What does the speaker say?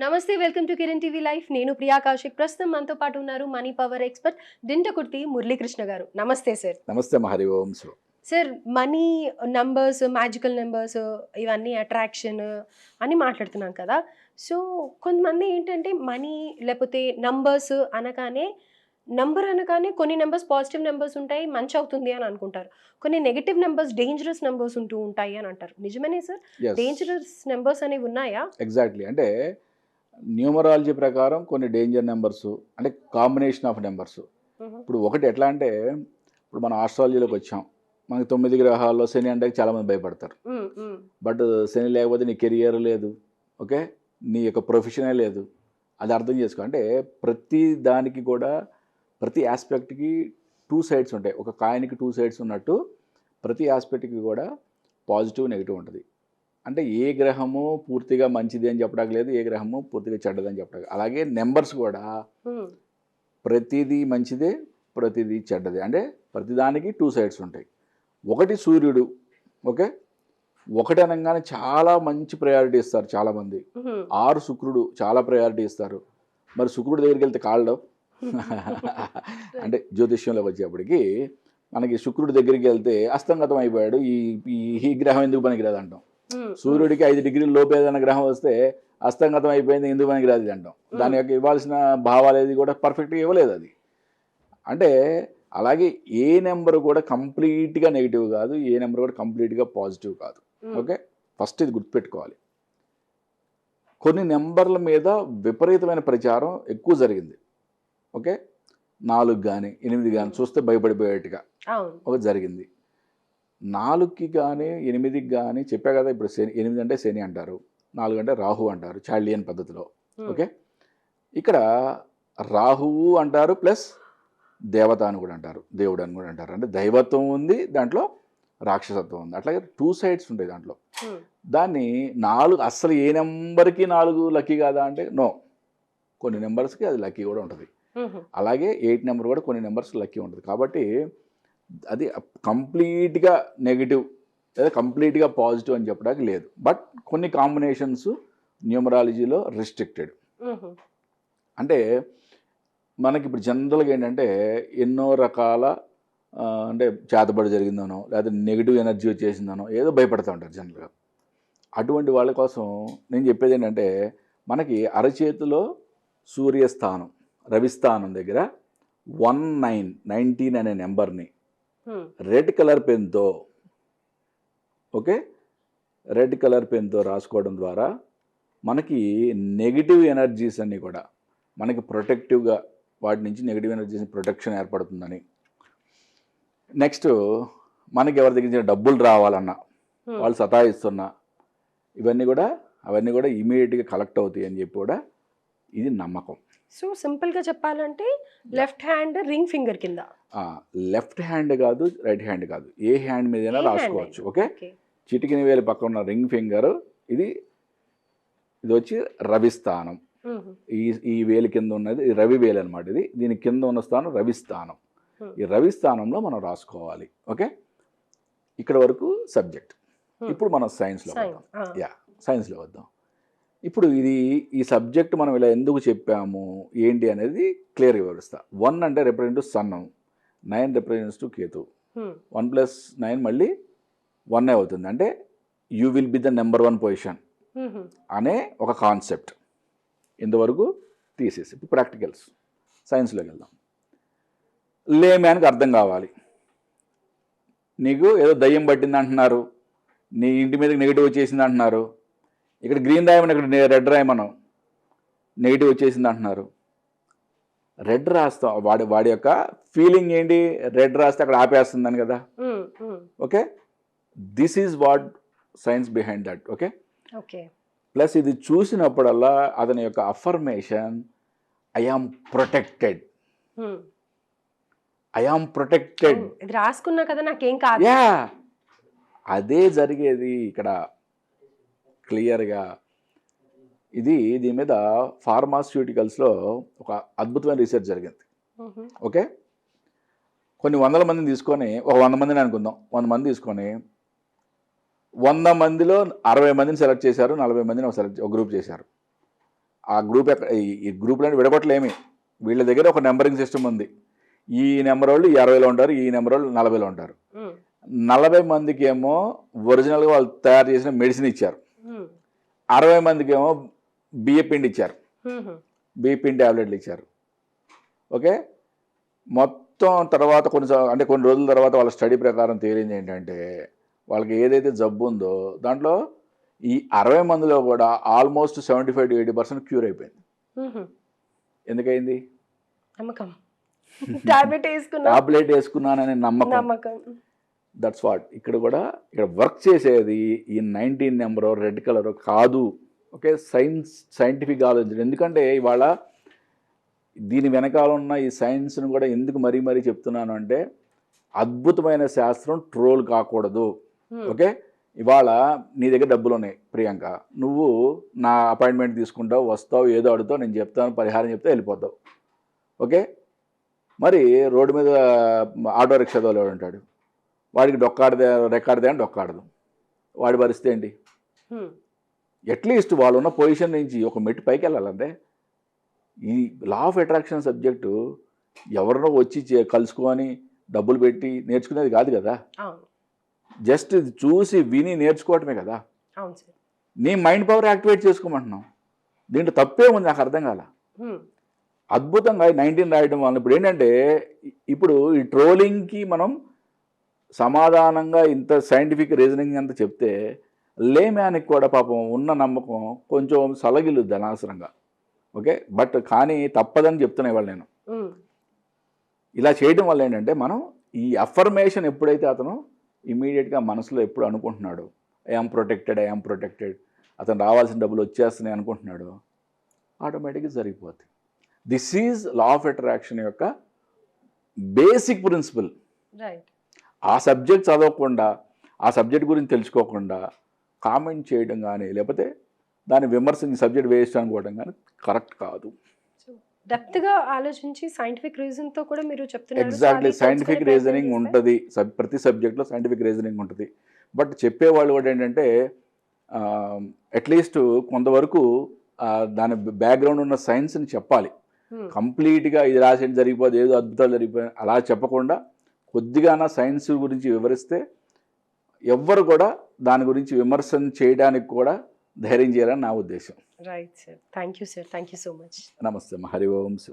నమస్తే welcome to Kiran TV life. నేను ప్రియా కౌశిక్. ప్రస్తుతం మనతో పాటు ఉన్నారు money power expert Dintakurthi Muralikrishna garu. నమస్తే సార్. నమస్తే మహరి Om sir money numbers magical numbers ఇవన్నీ అట్రాక్షన్ అని మాట్లాడుతున్నాం కదా. సో కొంతమంది ఏంటంటే మనీ లేకపోతే నంబర్స్ అనగానే నంబర్ అనగానే కొన్ని నెంబర్స్ పాజిటివ్ నెంబర్స్ ఉంటాయి మంచి అవుతుంది అని అనుకుంటారు. కొన్ని నెగిటివ్ నెంబర్స్ డేంజరస్ నెంబర్స్ ఉంటూ ఉంటాయి అని అంటారు. నిజమేనే సార్? డేంజరస్ నెంబర్స్ అనేవి ఉన్నాయా? ఎగ్జాక్ట్లీ అంటే న్యూమరాలజీ ప్రకారం కొన్ని డేంజర్ నెంబర్స్ అంటే కాంబినేషన్ ఆఫ్ నెంబర్స్. ఇప్పుడు ఒకటి ఎట్లా అంటే ఇప్పుడు మన ఆస్ట్రాలజీలోకి వచ్చాం. మనకి తొమ్మిది గ్రహాల్లో శని అంటే చాలామంది భయపడతారు. బట్ శని లేకపోతే నీ కెరియర్ లేదు ఓకే? నీ యొక్క ప్రొఫెషనే లేదు. అది అర్థం చేసుకో. అంటే ప్రతి దానికి కూడా ప్రతి ఆస్పెక్ట్కి టూ సైడ్స్ ఉంటాయి. ఒక కాయిన్కి టూ సైడ్స్ ఉన్నట్టు ప్రతి ఆస్పెక్ట్కి కూడా పాజిటివ్ నెగిటివ్ ఉంటుంది. అంటే ఏ గ్రహము పూర్తిగా మంచిది అని చెప్పడానికి లేదు ఏ గ్రహము పూర్తిగా చెడ్డది అని చెప్పడానికి అలాగే నెంబర్స్ కూడా ప్రతిదీ మంచిదే ప్రతిదీ చెడ్డదే. అంటే ప్రతిదానికి టూ సైడ్స్ ఉంటాయి. ఒకటి సూర్యుడు ఓకే? ఒకటి అనగానే చాలా మంచి ప్రయారిటీ ఇస్తారు చాలామంది. ఆరు శుక్రుడు చాలా ప్రయారిటీ ఇస్తారు. మరి శుక్రుడి దగ్గరికి వెళ్తే కాళ్ళం అంటే జ్యోతిష్యంలోకి వచ్చేప్పటికి మనకి శుక్రుడి దగ్గరికి వెళ్తే అస్తంగతం అయిపోయాడు ఈ ఈ- గ్రహం ఎందుకు పనికిరాదు అంటాం సూర్యుడికి ఐదు డిగ్రీల లోపు ఏదైనా గ్రహం వస్తే అస్తంగతం అయిపోయింది ఎందుకు పనికిరాదు ఇది అంటాం. దాని యొక్క ఇవ్వాల్సిన భావాలు ఏది కూడా పర్ఫెక్ట్గా ఇవ్వలేదు అది. అంటే అలాగే ఏ నెంబర్ కూడా కంప్లీట్గా నెగిటివ్ కాదు ఏ నెంబర్ కూడా కంప్లీట్గా పాజిటివ్ కాదు. ఓకే? ఫస్ట్ ఇది గుర్తుపెట్టుకోవాలి. కొన్ని నెంబర్ల మీద విపరీతమైన ప్రచారం ఎక్కువ జరిగింది. ఓకే? నాలుగు కానీ ఎనిమిది కానీ చూస్తే భయపడిపోయేట్టుగా ఒక జరిగింది. నాలుగుకి కానీ ఎనిమిదికి కానీ చెప్పా కదా ఇప్పుడు శని ఎనిమిది అంటే శని అంటారు నాలుగు అంటే రాహు అంటారు చార్లియన్ పద్ధతిలో. ఓకే? ఇక్కడ రాహువు అంటారు ప్లస్ దేవత అని కూడా అంటారు దేవుడు అని కూడా అంటారు. అంటే దైవత్వం ఉంది దాంట్లో రాక్షసత్వం ఉంది. అట్లాగే టూ సైడ్స్ ఉంటాయి దాంట్లో. దాన్ని నాలుగు అస్సలు ఏ నెంబర్కి నాలుగు లక్కీ కాదా అంటే నో. కొన్ని నెంబర్స్కి అది లక్కీ కూడా ఉంటుంది. అలాగే ఎయిట్ నెంబర్ కూడా కొన్ని నెంబర్స్ లక్కీ ఉంటుంది. కాబట్టి అది కంప్లీట్గా నెగిటివ్ లేదా కంప్లీట్గా పాజిటివ్ అని చెప్పడానికి లేదు. బట్ కొన్ని కాంబినేషన్స్ న్యూమరాలజీలో రిస్ట్రిక్టెడ్. అంటే మనకి ఇప్పుడు జనరల్గా ఏంటంటే ఎన్నో రకాల అంటే చేతబడి జరిగిందనో లేదా నెగిటివ్ ఎనర్జీ వచ్చేసిందనో ఏదో భయపడుతూ ఉంటారు జనరల్గా. అటువంటి వాళ్ళ కోసం నేను చెప్పేది ఏంటంటే మనకి అరచేతిలో సూర్యస్థానం రవిస్థానం దగ్గర వన్ నైన్ నైన్టీన్ అనే నెంబర్ని రెడ్ కలర్ పెన్తో ఓకే? రెడ్ కలర్ పెన్తో రాసుకోవడం ద్వారా మనకి నెగిటివ్ ఎనర్జీస్ అన్నీ కూడా మనకి ప్రొటెక్టివ్గా వాటి నుంచి నెగిటివ్ ఎనర్జీస్ ప్రొటెక్షన్ ఏర్పడుతుందని. నెక్స్ట్ మనకి ఎవరి దగ్గర డబ్బులు రావాలన్నా ఉమ్, వాళ్ళు సతాయిస్తున్నా ఇవన్నీ కూడా అవన్నీ కూడా ఇమీడియట్గా కలెక్ట్ అవుతాయి అని చెప్పి కూడా ఇది నమ్మకం. సో సింపుల్గా చెప్పాలంటే లెఫ్ట్ హ్యాండ్ రింగ్ ఫింగర్ కింద. లెఫ్ట్ హ్యాండ్ కాదు రైట్ హ్యాండ్ కాదు. ఏ హ్యాండ్ మీదైనా hand రాసుకోవచ్చు. ఓకే? చిటికిన వేలు పక్కన ఉన్న రింగ్ ఫింగర్ ఇది ఇది వచ్చి రవి స్థానం. ఈ ఈ వేలు కింద ఉన్నది రవి వేలు అనమాట ఇది. దీని కింద ఉన్న స్థానం రవి స్థానం. ఈ రవి స్థానంలో మనం రాసుకోవాలి ఓకే? ఇక్కడ వరకు సబ్జెక్ట్. ఇప్పుడు మనం సైన్స్లో సైన్ వద్దాం. యా సైన్స్లో వద్దాం. ఇప్పుడు ఇది ఈ సబ్జెక్ట్ మనం ఇలా ఎందుకు చెప్పాము? ఏంటి అనేది క్లియర్గా వివరిస్తా. వన్ అంటే represent sun nine represents to Ketu. One plus nine మళ్ళీ వన్ అవుతుంది. అంటే you will be the number one position అనే ఒక కాన్సెప్ట్ ఇంతవరకు తీసేసి. ఇప్పుడు ప్రాక్టికల్స్. సైన్స్లోకి వెళ్దాం. లేమ్యానికి అర్థం కావాలి. నీకు ఏదో దయ్యం పట్టింది అంటున్నారు నీ ఇంటి మీదకి నెగిటివ్ వచ్చేసింది అంటున్నారు ఇక్కడ గ్రీన్ రాయమని ఇక్కడ రెడ్ రాయమనం నెగిటివ్ వచ్చేసింది అంటున్నారు. రెడ్ రాస్తాం. వాడి వాడి యొక్క ఫీలింగ్ ఏంటి? రెడ్ రాస్తే అక్కడ ఆపేస్తుందని కదా. Okay this is what science behind that okay okay. Plus ఇది చూసినప్పుడల్లా అతని యొక్క affirmation I am protected I am protected రాసుకున్నా కదా నాకేం కాదు. యా అదే జరిగేది ఇక్కడ. క్లియర్గా. ఇది దీని మీద ఫార్మాస్యూటికల్స్లో ఒక అద్భుతమైన రీసెర్చ్ జరిగింది. ఓకే? కొన్ని వందల మందిని తీసుకొని ఒక వంద మందిని అనుకుందాం. వంద మంది తీసుకొని వంద మందిలో అరవై మందిని సెలెక్ట్ చేశారు నలభై మందిని ఒక సెలెక్ట్ ఒక గ్రూప్ చేశారు. ఆ గ్రూప్ ఈ- గ్రూప్లను విడగొట్టలేమి. వీళ్ళ దగ్గర ఒక నెంబరింగ్ సిస్టమ్ ఉంది. ఈ నెంబర్ వాళ్ళు ఈ అరవైలో ఉంటారు ఈ నెంబర్ వాళ్ళు నలభైలో ఉంటారు. నలభై మందికి ఏమో ఒరిజినల్గా వాళ్ళు తయారు చేసిన మెడిసిన్ ఇచ్చారు. అరవై మందికి ఏమో బియ్య పిండి ఇచ్చారు. ఉమ్, బియ్య పిండి ట్యాబ్లెట్లు ఇచ్చారు. ఓకే? మొత్తం తర్వాత కొన్ని అంటే కొన్ని రోజుల తర్వాత వాళ్ళ స్టడీ ప్రకారం తేలింది ఏంటంటే వాళ్ళకి ఏదైతే జబ్బు ఉందో దాంట్లో ఈ అరవై మందిలో కూడా almost seventy five to eighty percent cure అయిపోయింది. ఎందుకైంది టాబ్లెట్ వేసుకున్నా. టాబ్లెట్ వేసుకున్నాననే నమ్మకం. దట్స్ వాట్ ఇక్కడ కూడా ఇక్కడ వర్క్ చేసేది ఈ నైన్టీన్ నెంబర్ రెడ్ కలర్ కాదు. ఓకే సైన్స్ సైంటిఫిక్ ఆలోచన ఎందుకంటే ఇవాళ దీని వెనకాల ఉన్న ఈ సైన్స్ను కూడా ఎందుకు మరీ మరీ చెప్తున్నాను అంటే అద్భుతమైన శాస్త్రం ట్రోల్ కాకూడదు. ఓకే ఇవాళ నీ దగ్గర డబ్బులు ఉన్నాయి ప్రియాంక. నువ్వు నా అపాయింట్మెంట్ తీసుకుంటావు వస్తావు ఏదో అడుగుతావు నేను చెప్తాను పరిహారం చెప్తే వెళ్ళిపోతావు. ఓకే మరి రోడ్డు మీద ఆటో రిక్షా తోలేవాడు ఉంటాడు. వాడికి డొక్కాడదే రెక్కాడదే అని డొక్కాడదు. వాడి పరిస్థితి ఏంటి? అట్లీస్ట్ వాళ్ళు ఉన్న పొజిషన్ నుంచి ఒక మెట్టు పైకి వెళ్ళాలంటే ఈ లా ఆఫ్ అట్రాక్షన్ సబ్జెక్టు ఎవరినో వచ్చి కలుసుకొని డబ్బులు పెట్టి నేర్చుకునేది కాదు కదా. జస్ట్ ఇది చూసి విని నేర్చుకోవటమే కదా. నీ మైండ్ పవర్ యాక్టివేట్ చేసుకోమంటున్నావు. దీంట్లో తప్పే ఉంది నాకు అర్థం కాల. అద్భుతంగా నైన్టీన్ రాయడం వల్ల ఇప్పుడు ఏంటంటే ఇప్పుడు ఈ ట్రోలింగ్కి మనం సమాధానంగా ఇంత సైంటిఫిక్ రీజనింగ్ అంతా చెప్తే లేమ్యానికి కూడా పాపం ఉన్న నమ్మకం కొంచెం సలగిల్లుద్ది అనవసరంగా ఓకే? బట్ కానీ తప్పదని చెప్తున్నా ఇవాళ నేను. ఇలా చేయడం వల్ల ఏంటంటే మనం ఈ అఫర్మేషన్ ఎప్పుడైతే అతను ఇమీడియట్గా మనసులో ఎప్పుడు అనుకుంటున్నాడు ఐఆమ్ ప్రొటెక్టెడ్ ఐఆమ్ ప్రొటెక్టెడ్ అతను రావాల్సిన డబ్బులు వచ్చేస్తున్నాయి అనుకుంటున్నాడు ఆటోమేటిక్గా జరిగిపోతుంది this is law of attraction యొక్క బేసిక్ ప్రిన్సిపల్ రైట్ ఆ సబ్జెక్ట్ చదవకుండా ఆ సబ్జెక్ట్ గురించి తెలుసుకోకుండా కామెంట్ చేయడం కానీ లేకపోతే దాని విమర్శించి సబ్జెక్ట్ వేస్ట్ అనుకోవడం కానీ కరెక్ట్ కాదు. డెప్త్గా ఆలోచించి సైంటిఫిక్ రీజన్తో కూడా మీరు చెప్తున్నారు. ఎగ్జాక్ట్లీ సైంటిఫిక్ రీజనింగ్ ఉంటుంది. సబ్ ప్రతి సబ్జెక్ట్లో సైంటిఫిక్ రీజనింగ్ ఉంటుంది. బట్ చెప్పేవాళ్ళు కూడా ఏంటంటే అట్లీస్ట్ కొంతవరకు దాని బ్యాక్గ్రౌండ్ ఉన్న సైన్స్ని చెప్పాలి. కంప్లీట్గా ఇది రాసేది జరిగిపోదు ఏదో అద్భుతాలు జరిగిపోయి అలా చెప్పకుండా కొద్దిగానా సైన్స్ గురించి వివరిస్తే ఎవ్వరు కూడా దాని గురించి విమర్శన చేయడానికి కూడా ధైర్యం చేయాలని నా ఉద్దేశం. Right sir thank you sir thank you so much నమస్తే. హరి ఓం శివ.